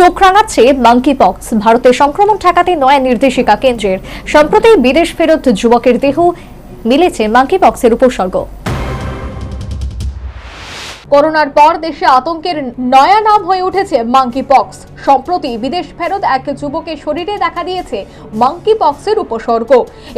রাঙাচ্ছে monkey pox ভারতে সংক্রমণ ঠেকাতে নয়া নির্দেশিকা কেন্দ্রের। সম্প্রতি বিদেশ ফেরত যুবকের দেহ মিলেছে মাঙ্কি পক্সের উপসর্গ। করোনার পর দেশে আতঙ্কের নয়া নাম হয়ে উঠেছে মাঙ্কি পক্স সম্প্রতি বিদেশ ফেরত এক যুবকের শরীরে দেখা দিয়েছে মাঙ্কি পক্সের উপসর্গ।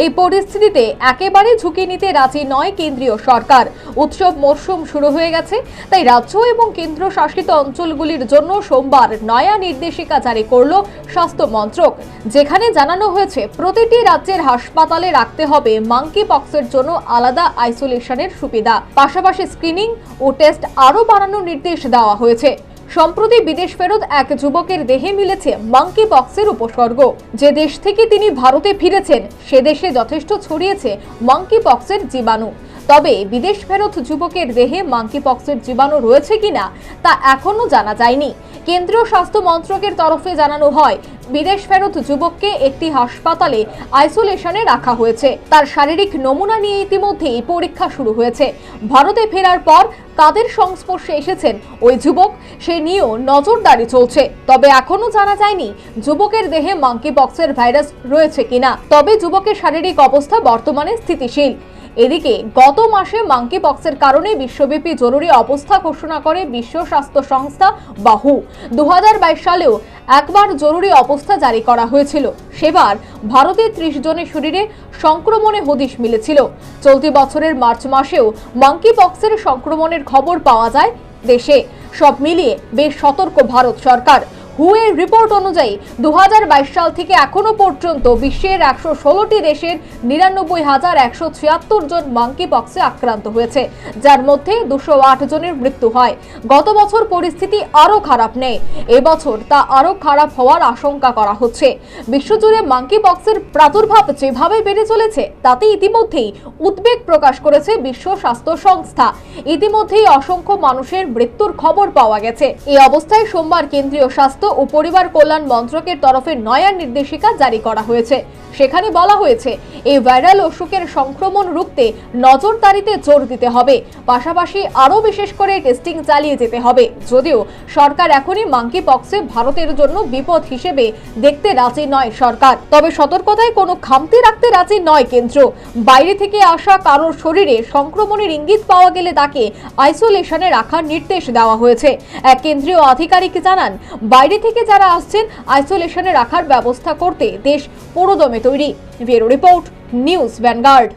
এই পরিস্থিতিতে একেবারে ঝুঁকি নিতে রাজি নয় কেন্দ্রীয় সরকার। উৎসব মরশুম শুরু হয়ে গেছে, তাই রাজ্য এবং কেন্দ্রশাসিত অঞ্চলগুলির জন্য সোমবার নয়া নির্দেশিকা জারি করল স্বাস্থ্য মন্ত্রক। যেখানে জানানো হয়েছে, প্রতিটি রাজ্যের হাসপাতালে রাখতে হবে মাঙ্কি পক্সের জন্য আলাদা আইসোলেশনের সুবিধা। পাশাপাশি স্ক্রিনিং ও টেস্ট আরও বাড়ানোর নির্দেশ দেওয়া হয়েছে। সম্প্রতি বিদেশ ফেরত এক যুবকের দেহে মিলেছে মাঙ্কি পক্সের উপসর্গ। যে দেশ থেকে তিনি ভারতে ফিরেছেন, সে দেশে যথেষ্ট ছড়িয়েছে মাঙ্কি পক্সের জীবাণু। তবে বিদেশ ফেরত যুবকের দেহে মাঙ্কি পক্সের জীবাণু রয়েছে কিনা, তা এখনও জানা যায়নি। কেন্দ্রীয় স্বাস্থ্য মন্ত্রকের তরফে জানানো হয় বিদেশ ফেরত যুবককে একটি হাসপাতালে আইসোলেশনে রাখা হয়েছে। তার শারীরিক নমুনা নিয়ে ইতিমধ্যেই পরীক্ষা শুরু হয়েছে। ভারতে ফেরার পর কাদের সংস্পর্শে এসেছেন ওই যুবক, সে নিয়েও নজরদারি চলছে। তবে এখনও জানা যায়নি যুবকের দেহে মাঙ্কি পক্সের ভাইরাস রয়েছে কিনা। তবে যুবকের শারীরিক অবস্থা বর্তমানে স্থিতিশীল। এদিকে গত মাসে মাঙ্কি পক্সের কারণে বিশ্বব্যাপী জরুরি অবস্থা ঘোষণা করে বিশ্ব স্বাস্থ্য সংস্থা বাহু। দু হাজার বাইশ সালেও একবার জরুরি অবস্থা জারি করা হয়েছিল। সেবার ভারতের ত্রিশ জনের শরীরে সংক্রমণে হদিশ মিলেছিল। চলতি বছরের মার্চ মাসেও মাঙ্কি পক্সের সংক্রমণের খবর পাওয়া যায় দেশে। সব মিলিয়ে বেশ সতর্ক ভারত সরকার। হুয়ের রিপোর্ট অনুযায়ী দু হাজার বাইশ সাল থেকে এখনও পর্যন্ত বিশ্বের একশো দেশের নিরানব্বই হাজার একশো ছিয়াত্তর জন মাঙ্কি পক্সে আক্রান্ত হয়েছে, যার মধ্যে দুশো আট জনের মৃত্যু হয়। গত বছর পরিস্থিতি আরও খারাপ নেই এবছর তা আরও খারাপ হওয়ার আশঙ্কা করা হচ্ছে। বিশ্বজুড়ে মাঙ্কি পক্সের প্রাদুর্ভাব যেভাবে বেড়ে চলেছে, তাতে ইতিমধ্যেই উদ্বেগ প্রকাশ করেছে বিশ্ব স্বাস্থ্য সংস্থা। ইতিমধ্যেই অসংখ্য মানুষের মৃত্যুর খবর পাওয়া গেছে। এই অবস্থায় সোমবার কেন্দ্রীয় স্বাস্থ্য ও পরিবার কল্যাণ মন্ত্রকের তরফে নয়া নির্দেশিকা জারি করা হয়েছে। সেখানে বলা হয়েছে, এই ভাইরাল অসুখের সংক্রমণ রুখতে নজরদারিতে জোর দিতে হবে। পাশাপাশি আরও বিশেষ করে টেস্টিং চালিয়ে যেতে হবে। যদিও সরকার এখনই মাঙ্কি পক্সে ভারতের জন্য বিপদ হিসেবে দেখতে রাজি নয় সরকার। তবে সতর্কতায় কোনো খামতি রাখতে রাজি নয় কেন্দ্র। বাইরে থেকে আসা কারোর শরীরে সংক্রমণের ইঙ্গিত পাওয়া গেলে তাকে আইসোলেশনে রাখার নির্দেশ দেওয়া হয়েছে। এক কেন্দ্রীয় আধিকারিক জানান বাইরে থেকে যারা আসছেন আইসোলেশনে রাখার ব্যবস্থা করতে দেশ পুরোদমে তৈরি। Bureau report, News Vanguard.